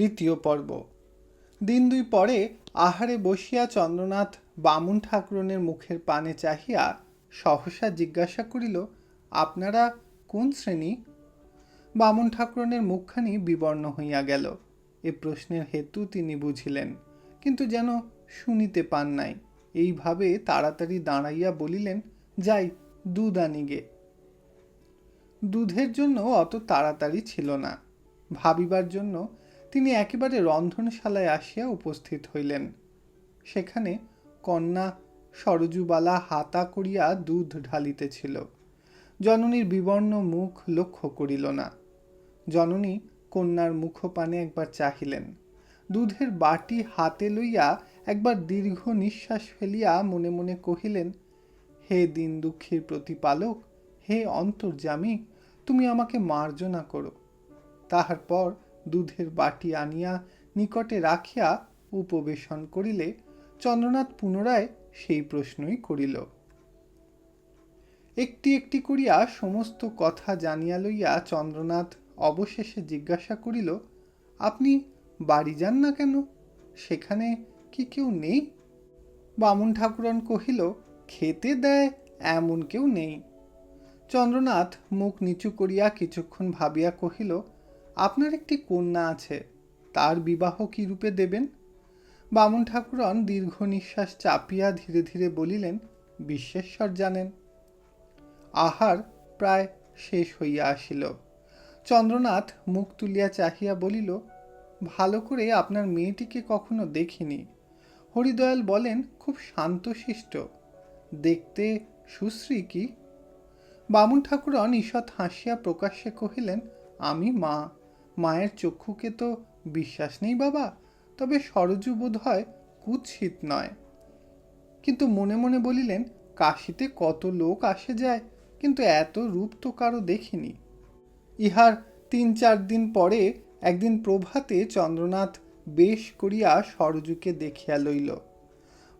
দ্বিতীয় পর্ব। দিন দুই পরে আহারে বসিয়া চন্দ্রনাথ বামুন ঠাকুরনের মুখের পানে চাহিয়া সহসা জিজ্ঞাসা করিল, আপনারা কোন শ্রেণি? বামুন ঠাকুরনের মুখখানি বিবর্ণ হইয়া গেল। এ প্রশ্নের হেতু তিনি বুঝিলেন, কিন্তু যেন শুনিতে পান নাই। এইভাবে তাড়াতাড়ি দাঁড়াইয়া বলিলেন, যাই, দুধ আনিগে দুধের জন্য অত তাড়াতাড়ি ছিল না। ভাবিবার জন্য তিনি একেবারে রন্ধনশালায় আসিয়া উপস্থিত হইলেন। সেখানে কন্যা সরজুবালা হাতা করিয়া দুধ ঢালিতেছিল। জননীর বিবর্ণ মুখ লক্ষ্য করিল না। জননী কন্যার মুখপানে একবার চাহিলেন। দুধের বাটি হাতে লইয়া একবার দীর্ঘ নিঃশ্বাস ফেলিয়া মনে মনে কহিলেন, হে দিন দুঃখীর প্রতিপালক, হে অন্তর্যামী, তুমি আমাকে মার্জনা করো। তাহার পর দুধের বাটি আনিয়া নিকটে রাখিয়া উপবেশন করিলে চন্দ্রনাথ পুনরায় সেই প্রশ্নই করিল। একটি একটি করিয়া সমস্ত কথা জানিয়া লইয়া চন্দ্রনাথ অবশেষে জিজ্ঞাসা করিল, আপনি বাড়ি যান না কেন? সেখানে কি কেউ নেই? বামুন ঠাকুরন কহিল, খেতে দেয় এমন কেউ নেই। চন্দ্রনাথ মুখ নিচু করিয়া কিছুক্ষণ ভাবিয়া কহিল আপনার একটি কন্যা আছে, তার বিবাহ কি রূপে দেবেন? বামুন ঠাকুরন দীর্ঘ নিঃশ্বাস চাপিয়া ধীরে ধীরে বলিলেন, বিশ্বেশ্বর জানেন। আহার প্রায় শেষ হইয়া আসিল। চন্দ্রনাথ মুখ তুলিয়া চাহিয়া বলিল, ভালো করে আপনার মেয়েটিকে কখনো দেখিনি। হরিদয়াল বলেন, খুব শান্তশিষ্ট। দেখতে সুশ্রী কি? বামুন ঠাকুরন ঈষৎ হাসিয়া প্রকাশ্যে কহিলেন, আমি মা। মায়ের চক্ষুকে তো বিশ্বাস নেই বাবা, তবে সরজু বোধ হয় কুৎসিত নয়। কিন্তু মনে মনে বলিলেন, কাশিতে কত লোক আসে যায়, কিন্তু এত রূপ তো কারও দেখিনি। ইহার তিন চার দিন পরে একদিন প্রভাতে চন্দ্রনাথ বেশ করিয়া সরজুকে দেখিয়া লইল।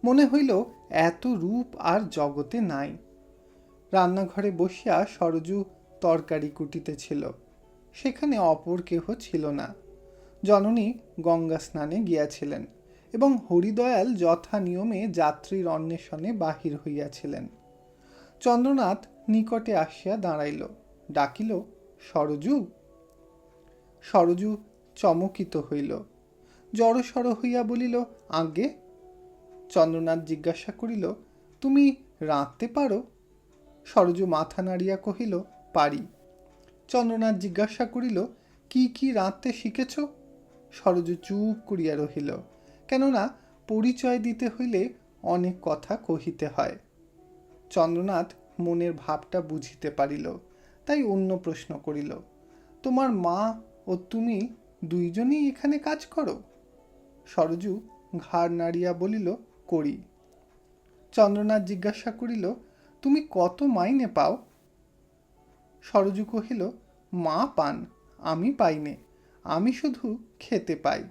মনে হইল, এত রূপ আর জগতে নাই। রান্নাঘরে বসিয়া সরজু তরকারি কুটিতেছিল। সেখানে অপর কেহ ছিল না। জননী গঙ্গা স্নানে গিয়াছিলেন এবং হরিদয়াল যথা নিয়মে যাত্রীর অন্বেষণে বাহির হইয়াছিলেন। চন্দ্রনাথ নিকটে আসিয়া দাঁড়াইল, ডাকিল, সরজু! সরজু চমকিত হইল, জড়সড় হইয়া বলিল আগে চন্দ্রনাথ জিজ্ঞাসা করিল, তুমি রাঁধতে পারো? সরজু মাথা নাড়িয়া কহিল, পারি। চন্দ্রনাথ জিজ্ঞাসা করিল, কি কি রাঁধতে শিখেছ? সরজু চুপ করিয়া রহিল। কেননা পরিচয় দিতে হইলে অনেক কথা কহিতে হয়। চন্দ্রনাথ মনের ভাবটা বুঝিতে পারিল, তাই অন্য প্রশ্ন করিল, তোমার মা ও তুমি দুইজনেই এখানে কাজ করো? সরজু ঘাড় নাড়িয়া বলিল, করি। চন্দ্রনাথ জিজ্ঞাসা করিল, তুমি কত মাইনে পাও? সরজু কহিল, মা পান, আমি পাইনে, আমি শুধু খেতে পাই।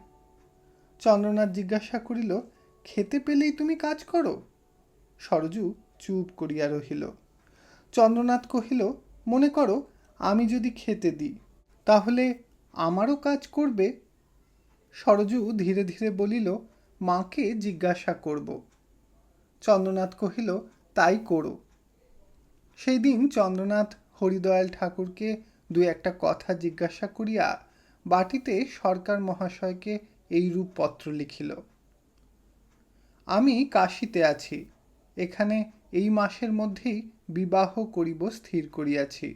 চন্দ্রনাথ জিজ্ঞাসা করিল, খেতে পেলেই তুমি কাজ করো? সরজু চুপ করিয়া রহিল। চন্দ্রনাথ কহিল, মনে করো, আমি যদি খেতে দিই, তাহলে আমারও কাজ করবে? সরজু ধীরে ধীরে বলিল, মাকে জিজ্ঞাসা করব। চন্দ্রনাথ কহিল, তাই করো। সেই দিন চন্দ্রনাথ হরিদয়াল ঠাকুরকে দু একটা কথা জিজ্ঞাসা করিয়া বাটিতে সরকার মহাশয়কে এই রূপ পত্র লিখিল। আমি কাশিতে আছি, এখানে এই মাসের মধ্যেই বিবাহ করিব স্থির করিয়াছি।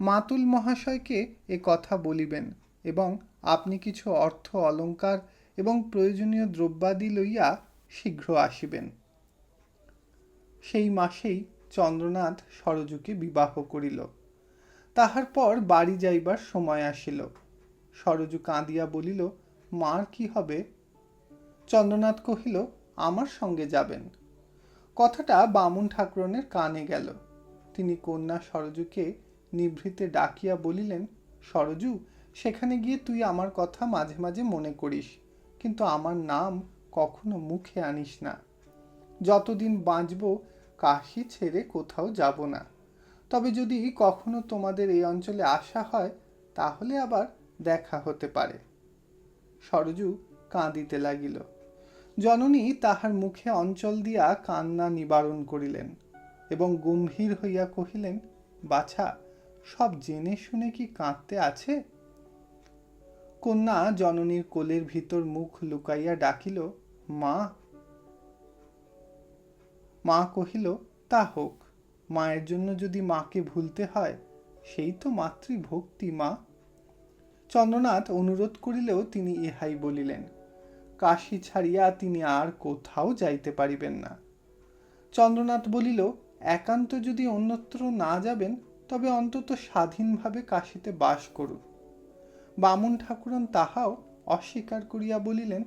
মাতুল মহাশয়কে এ কথা বলিবেন এবং আপনি কিছু অর্থ অলঙ্কার এবং প্রয়োজনীয় দ্রব্যাদি লইয়া শীঘ্র আসিবেন। সেই মাসেই চন্দ্রনাথ সরজুকে বিবাহ করিল। তাহার পর বাড়ি যাইবার সময় আসিল। সরজু কাঁদিয়া বলিল, মার কি হবে? চন্দ্রনাথ কহিল, আমার সঙ্গে যাবেন। কথাটা বামুন ঠাকুরনের কানে গেল। তিনি কন্যা সরজুকে নিভৃতে ডাকিয়া বলিলেন, সরজু, সেখানে গিয়ে তুই আমার কথা মাঝে মাঝে মনে করিস, কিন্তু আমার নাম কখনো মুখে আনিস না। যতদিন বাঁচব কাশি ছেড়ে কোথাও যাব না। তবে যদি কখনো তোমাদের এই অঞ্চলে আসা হয়, তাহলে আবার দেখা হতে পারে। সরজু কাঁদিতে লাগিল। জননী তাহার মুখে অঞ্চল দিয়া কান্না নিবারণ করিলেন এবং গম্ভীর হইয়া কহিলেন, বাছা, সব জেনে শুনে কি কাঁদতে আছে? কন্যা জননীর কোলের ভিতর মুখ লুকাইয়া ডাকিল, মা মা কহিল, তা হোক, মায়ের জন্য যদি মাকে ভুলতে হয়, সেই তো মাতৃভক্তি, মা। চন্দ্রনাথ অনুরোধ করিলেও তিনি ইহাই বলিলেন, কাশী ছাড়িয়া তিনি আর কোথাও যাইতে পারিবেন না। চন্দ্রনাথ বলিল, একান্ত যদি অন্যত্র না যাবেন, তবে অন্তত স্বাধীনভাবে কাশীতে বাস করুন। বামুন ঠাকুরন তাহাও অস্বীকার করিয়া বলিলেন,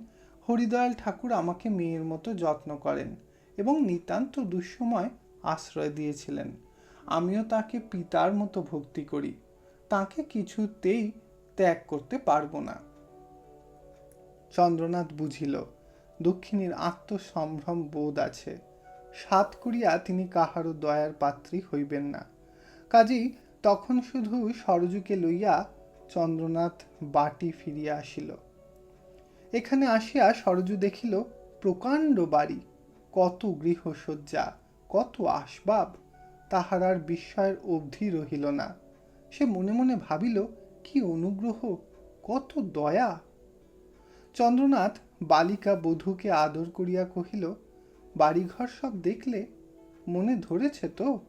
হরিদয়াল ঠাকুর আমাকে মেয়ের মতো যত্ন করেন। এবং নিতান্ত দুঃসময় আশ্রয় দিয়েছিলেন। আমিও তাকে পিতার মতো ভক্তি করি। তাকে কিছুতেই ত্যাগ করতে পারব না। চন্দ্রনাথ বুঝিল, দক্ষিণীর আত্মসম্ভ্রম বোধ আছে। সাত করিয়া তিনি কাহারও দয়ার পাত্রী হইবেন না। কাজেই তখন শুধু সরজুকে লইয়া চন্দ্রনাথ বাটি ফিরিয়া আসিল। এখানে আসিয়া সরজু দেখিল, প্রকাণ্ড বাড়ি। কত গৃহসজ্জা, কত আসবাব তাহার আর বিস্ময়ের অবধি রহিল না। সে মনে মনে ভাবিল, কি অনুগ্রহ, কত দয়া। চন্দ্রনাথ বালিকা বধূকে আদর করিয়া কহিল, বাড়িঘর সব দেখলে মনে ধরেছে তো?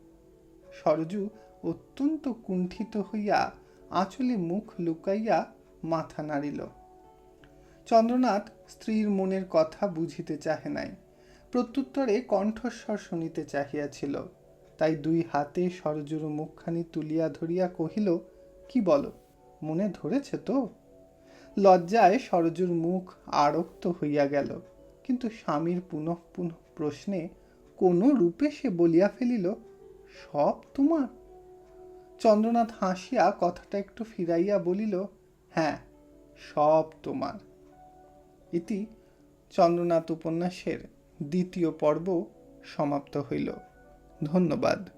সরজু অত্যন্ত কুণ্ঠিত হইয়া আঁচলে মুখ লুকাইয়া মাথা নাড়িল। চন্দ্রনাথ স্ত্রীর মনের কথা বুঝিতে চাহে নাই। প্রত্যুত্তরে কণ্ঠস্বর শুনিতে চাহিয়াছিল। তাই দুই হাতে সরজুর মুখখানি তুলিয়া ধরিয়া কহিল, কি বলো, মনে ধরেছে তো? লজ্জায় সরজুর মুখ আরক্ত হইয়া গেল। কিন্তু স্বামীর পুনঃ পুনঃ প্রশ্নে কোনো রূপে সে বলিয়া ফেলিল, সব তোমার? চন্দ্রনাথ হাসিয়া কথাটা একটু ফিরাইয়া বলিল হ্যাঁ সব তোমার। ইতি চন্দ্রনাথ উপন্যাসের দ্বিতীয় পর্ব সমাপ্ত হইল। ধন্যবাদ।